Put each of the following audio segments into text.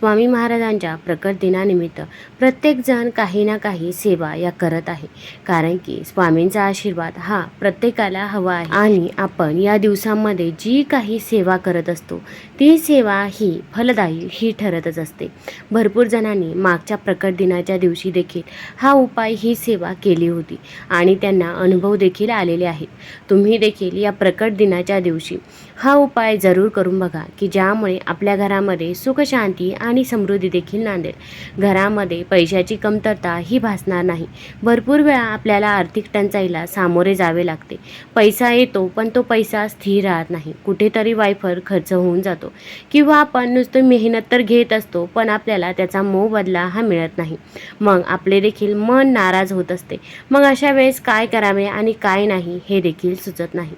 स्वामी महाराजांच्या प्रकट दिनानिमित्त प्रत्येकजण काही ना काही सेवा या करत आहे. कारण की स्वामींचा आशीर्वाद हा प्रत्येकाला हवा आहे. आणि आपण या दिवसांमध्ये जी काही सेवा करत असतो ती सेवा ही फलदायी ही ठरतच असते. भरपूर जणांनी मागच्या प्रकट दिनाच्या दिवशी देखील हा उपाय ही सेवा केली होती आणि त्यांना अनुभव देखील आलेले आहेत. तुम्ही देखील या प्रकट दिनाच्या दिवशी हा उपाय जरूर करून बघा की ज्यामुळे आपल्या घरामध्ये सुखशांती आणि आणि समृद्धी देखील नांदेल घरामध्ये पैशाची कमतरता ही भासणार नाही. भरपूर वेळा आपल्याला आर्थिक टंचाईला सामोरे जावे लागते. पैसा येतो पण तो पैसा स्थिर राहत नाही. कुठेतरी वायफर खर्च होऊन जातो. किंवा आपण नुसतं मेहनत तर घेत असतो पण आपल्याला त्याचा मोबदला हा मिळत नाही. मग आपले देखील मन नाराज होत असते. मग अशा वेळेस काय करावे आणि काय नाही हे देखील सुचत नाही.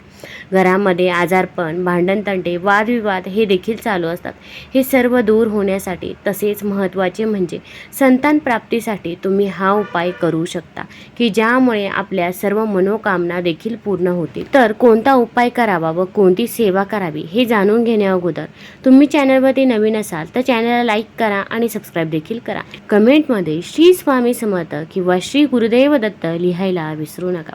घरामध्ये आजारपण भांडणतंटे वादविवाद हे देखील चालू असतात. हे सर्व दूर होण्यासाठी तसेच महत्त्वाचे म्हणजे संतान प्राप्तीसाठी तुम्ही हा उपाय करू शकता की ज्यामुळे आपल्या सर्व मनोकामना देखील पूर्ण होतील. तर कोणता उपाय करावा व कोणती सेवा करावी हे जाणून घेण्या अगोदर तुम्ही चॅनलवरती नवीन असाल तर चॅनलला लाईक करा आणि सबस्क्राईब देखील करा. कमेंटमध्ये श्री स्वामी समर्थ किंवा श्री गुरुदेव दत्त लिहायला विसरू नका.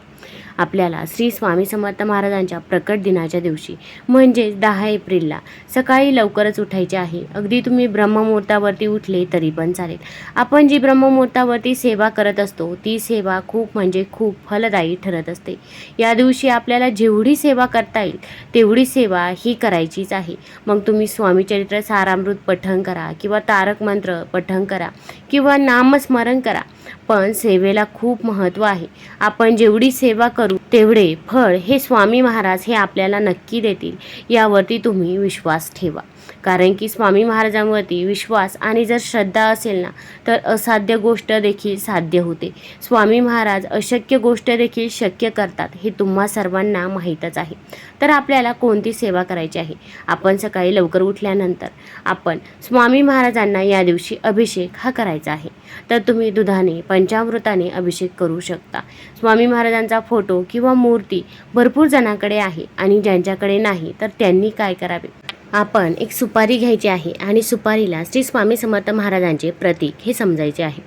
आपल्याला श्री स्वामी समर्थ महाराजांच्या प्रकट दिनाच्या दिवशी म्हणजेच दहा एप्रिलला सकाळी लवकरच उठायचे आहे. अगदी तुम्ही ब्रह्ममुहूर्तावरती उठले तरी पण चालेल. आपण जी ब्रह्ममुहूर्तावरती सेवा करत असतो ती सेवा खूप म्हणजे खूप फलदायी ठरत असते. या दिवशी आपल्याला जेवढी सेवा करता येईल तेवढी सेवा ही करायचीच आहे. मग तुम्ही स्वामीचरित्र सारामृत पठण करा किंवा तारक मंत्र पठण करा. किंवा नामस्मरण करा. पण सेवेला खूप महत्त्व आहे. आपण जेवढी सेवा करू तेवढे फळ हे स्वामी महाराज हे आपल्याला नक्की देतील. यावरती तुम्ही विश्वास ठेवा. कारण की स्वामी महाराजांवरती विश्वास आणि जर श्रद्धा असेल ना तर असाध्य गोष्ट देखील साध्य होते. स्वामी महाराज अशक्य गोष्ट देखील शक्य करतात हे तुम्हा सर्वांना माहीतच आहे. तर आपल्याला कोणती सेवा करायची आहे? आपण सकाळी लवकर उठल्यानंतर आपण स्वामी महाराजांना या दिवशी अभिषेक हा करायचा आहे. तर तुम्ही दुधाने पंचामृताने अभिषेक करू शकता. स्वामी महाराजांचा फोटो किंवा मूर्ती भरपूर जणांकडे आहे आणि ज्यांच्याकडे नाही तर त्यांनी काय करावे? आपण एक सुपारी घ्यायची आहे आणि सुपारीला श्री स्वामी समर्थ महाराजांचे प्रतीक हे समजायचे आहे.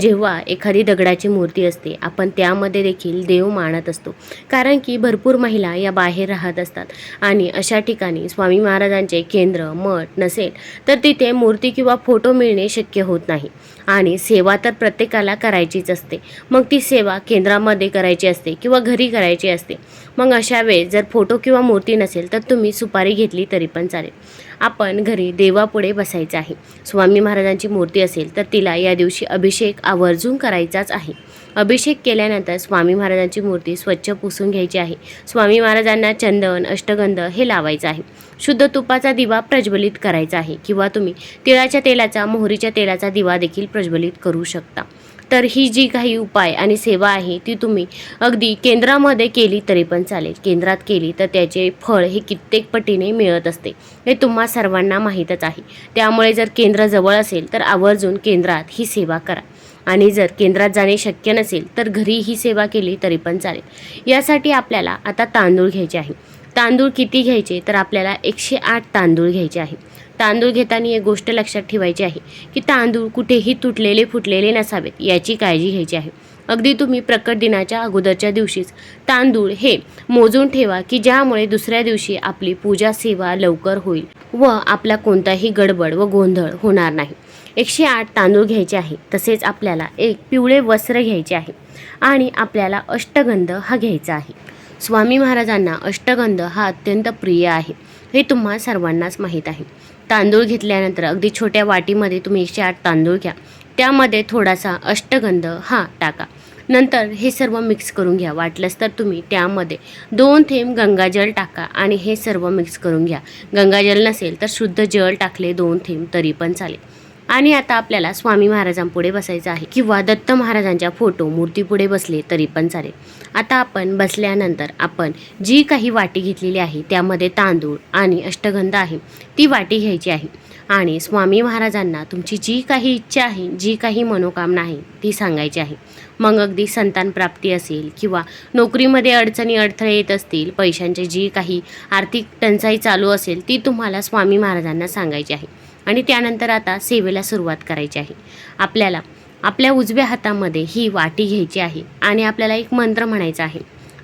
जेव्हा एखादी दगडाची मूर्ती असते आपण त्यामध्ये देखील देव मानत असतो. कारण की भरपूर महिला या बाहेर राहत असतात आणि अशा ठिकाणी स्वामी महाराजांचे केंद्र मठ नसेल तर तिथे मूर्ती किंवा फोटो मिळणे शक्य होत नाही. आणि सेवा तर प्रत्येकाला करायचीच असते. मग ती सेवा केंद्रामध्ये करायची असते किंवा घरी करायची असते. मग अशा वेळेस जर फोटो किंवा मूर्ती नसेल तर तुम्ही सुपारी घेतली तरी पण चालेल. आपण घरी देवापुढे बसायचं आहे. स्वामी महाराजांची मूर्ती असेल तर तिला या दिवशी अभिषेक आवर्जून करायचाच आहे. अभिषेक केल्यानंतर स्वामी महाराजांची मूर्ती स्वच्छ पुसून घ्यायची आहे. स्वामी महाराजांना चंदन अष्टगंध हे लावायचं आहे. शुद्ध तुपाचा दिवा प्रज्वलित करायचा आहे किंवा तुम्ही तिळाच्या तेलाचा मोहरीच्या तेलाचा दिवा देखील प्रज्वलित करू शकता. तर ही जी काही उपाय आणि सेवा आहे ती तुम्ही अगदी केंद्रामध्ये केली तरी पण चालेल. केंद्रात केली तर त्याचे फळ हे कित्येक पटीने मिळत असते. हे तुम्हा सर्वांना माहीतच आहे. त्यामुळे जर केंद्र जवळ असेल तर आवर्जून केंद्रात ही सेवा करा. आणि जर केंद्रात जाणे शक्य नसेल तर घरी ही सेवा केली तरी पण चालेल. यासाठी आपल्याला आता तांदूळ घ्यायचे आहे. तांदूळ किती घ्यायचे? तर आपल्याला एकशे आठ तांदूळ घ्यायचे आहे. तांदूळ घेताना एक गोष्ट लक्षात ठेवायची आहे की तांदूळ कुठेही तुटलेले फुटलेले नसावेत याची काळजी घ्यायची आहे. अगदी तुम्ही प्रकट दिनाच्या अगोदरच्या दिवशीच तांदूळ हे मोजून ठेवा की ज्यामुळे दुसऱ्या दिवशी आपली पूजा सेवा लवकर होईल व आपला कोणताही गडबड व गोंधळ होणार नाही. एकशे आठ तांदूळ घ्यायचे आहे तसेच आपल्याला एक पिवळे वस्त्र घ्यायचे आहे आणि आपल्याला अष्टगंध हा घ्यायचा आहे. स्वामी महाराजांना अष्टगंध हा अत्यंत प्रिय आहे हे तुम्हा सर्वांनाच माहीत आहे. तांदूळ घेतल्यानंतर अगदी छोट्या वाटीमध्ये तुम्ही एकशे आठ तांदूळ घ्या. त्यामध्ये थोडासा अष्टगंध हा टाका. नंतर हे सर्व मिक्स करून घ्या. वाटलंच तर तुम्ही त्यामध्ये दोन थेंब गंगाजल टाका आणि हे सर्व मिक्स करून घ्या. गंगाजल नसेल तर शुद्ध जल टाकले दोन थेंब तरी पण चालेल. आणि आता आपल्याला स्वामी महाराजांपुढे बसायचं आहे किंवा दत्त महाराजांच्या फोटो मूर्तीपुढे बसले तरी पण चालेल. आता आपण बसल्यानंतर आपण जी काही वाटी घेतलेली आहे त्यामध्ये तांदूळ आणि अष्टगंध आहे ती वाटी घ्यायची आहे. आणि स्वामी महाराजांना तुमची जी काही इच्छा आहे जी काही मनोकामना आहे ती सांगायची आहे. मग अगदी संतान प्राप्ती असेल किंवा नोकरीमध्ये अडचणी अडथळे येत असतील पैशांची जी काही आर्थिक टंचाई चालू असेल ती तुम्हाला स्वामी महाराजांना सांगायची आहे. आणि त्यानंतर आता सेवेला सुरुवात करायची आहे. आपल्याला आपल्या उजव्या हातामध्ये ही वाटी घ्यायची आहे आणि आपल्याला एक मंत्र म्हणायचा आहे.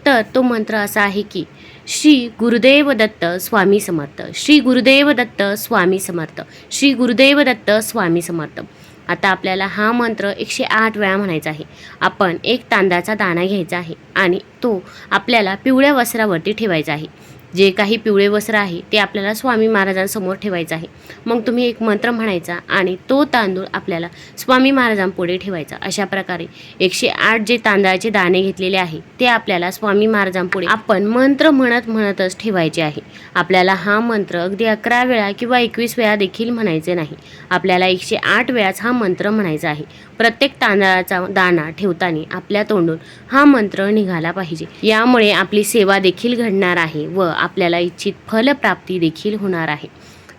तर तो मंत्र असा आहे की श्री गुरुदेव दत्त स्वामी समर्थ श्री गुरुदेव दत्त स्वामी समर्थ श्री गुरुदेव दत्त स्वामी समर्थ. आता आपल्याला हा मंत्र एकशे आठ वेळा म्हणायचा आहे. आपण एक तांदळाचा दाणा घ्यायचा आहे आणि तो आपल्याला पिवळ्या वस्त्रावरती ठेवायचा आहे. जे काही पिवळे वस्त्र आहे ते आपल्याला स्वामी महाराजांसमोर ठेवायचं आहे. मग तुम्ही एक मंत्र म्हणायचा आणि तो तांदूळ आपल्याला स्वामी महाराजांपुढे ठेवायचा. अशा प्रकारे एकशे आठ जे तांदळाचे दाणे घेतलेले आहे ते आपल्याला स्वामी महाराजांपुढे आपण मंत्र म्हणत म्हणतच ठेवायचे आहे. आपल्याला हा मंत्र अगदी अकरा वेळा किंवा एकवीस वेळा देखील म्हणायचे नाही. आपल्याला एकशे आठ वेळाच हा मंत्र म्हणायचा आहे. प्रत्येक तांदळाचा दाणा ठेवताना आपल्या तोंडून हा मंत्र निघाला पाहिजे. यामुळे आपली सेवा देखील घडणार आहे व आपल्याला इच्छित फलप्राप्ती देखील होणार आहे.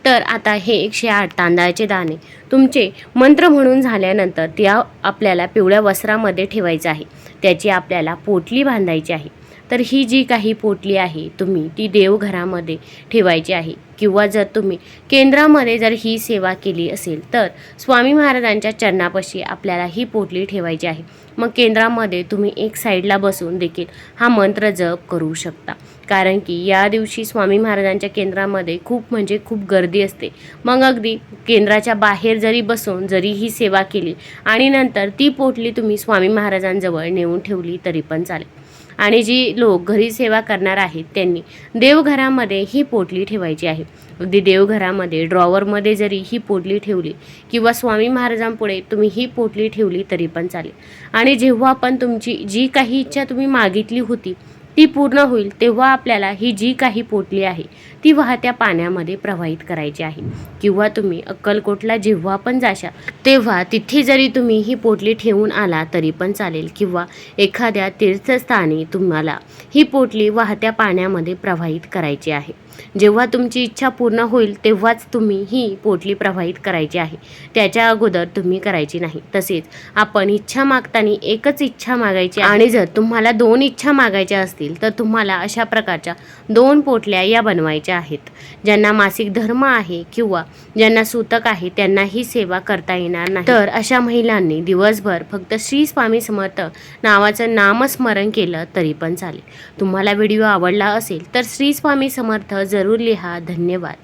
तर आता हे एकशे आठ तांदळाचे दाणे तुमचे मंत्र म्हणून झाल्यानंतर त्या आपल्याला पिवळ्या वस्त्रामध्ये ठेवायचं आहे. त्याची आपल्याला पोटली बांधायची आहे. तर ही जी काही पोटली आहे तुम्ही ती देवघरामध्ये ठेवायची आहे. किंवा जर तुम्ही केंद्रामध्ये जर ही सेवा केली असेल तर स्वामी महाराजांच्या चरणापाशी आपल्याला ही पोटली ठेवायची आहे. मग केंद्रामध्ये तुम्ही एक साईडला बसून देखील हा मंत्र जप करू शकता. कारण की या दिवशी स्वामी महाराजांच्या केंद्रामध्ये खूप म्हणजे खूप गर्दी असते. मग अगदी केंद्राच्या बाहेर जरी बसून जरी ही सेवा केली आणि नंतर ती पोटली तुम्ही स्वामी महाराजांजवळ नेऊन ठेवली तरी पण चालेल. आणि जी लोक घरी सेवा करणार आहेत त्यांनी देवघरामध्ये ही पोटली ठेवायची आहे. अगदी देवघरामध्ये ड्रॉवरमध्ये जरी ही पोटली ठेवली किंवा स्वामी महाराजांपुढे तुम्ही ही पोटली ठेवली तरी पण चालेल. आणि जेव्हा पण तुमची जी काही इच्छा तुम्ही मागितली होती ती पूर्ण होईल तेव्हा आपल्याला ही जी काही पोटली आहे ती वाहत्या पाण्यामध्ये प्रवाहित करायची आहे. किंवा तुम्ही अक्कलकोटला जेव्हा पण जाशा तेव्हा तिथे जरी तुम्ही ही पोटली ठेवून आला तरी पण चालेल. किंवा एखाद्या तीर्थस्थानी तुम्हाला ही पोटली वाहत्या पाण्यामध्ये प्रवाहित करायची आहे. जेव्हा तुमची इच्छा पूर्ण होईल तेव्हाच तुम्ही ही पोटली प्रवाहित करायची आहे. त्याच्या अगोदर तुम्ही करायची नाही. तसेच आपण इच्छा मागताना एकच इच्छा मागायची आणि जर तुम्हाला दोन इच्छा मागायच्या असतील तर तुम्हाला अशा प्रकारच्या दोन पोटल्या या बनवायच्या आहेत. ज्यांना मासिक धर्म आहे किंवा ज्यांना सूतक आहे त्यांना ही सेवा करता येणार नाही. तर अशा महिलांनी दिवसभर फक्त श्री स्वामी समर्थ नावाचं नामस्मरण केलं तरी पण चालेल. तुम्हाला व्हिडिओ आवडला असेल तर श्री स्वामी समर्थ जरूर लिहा. धन्यवाद.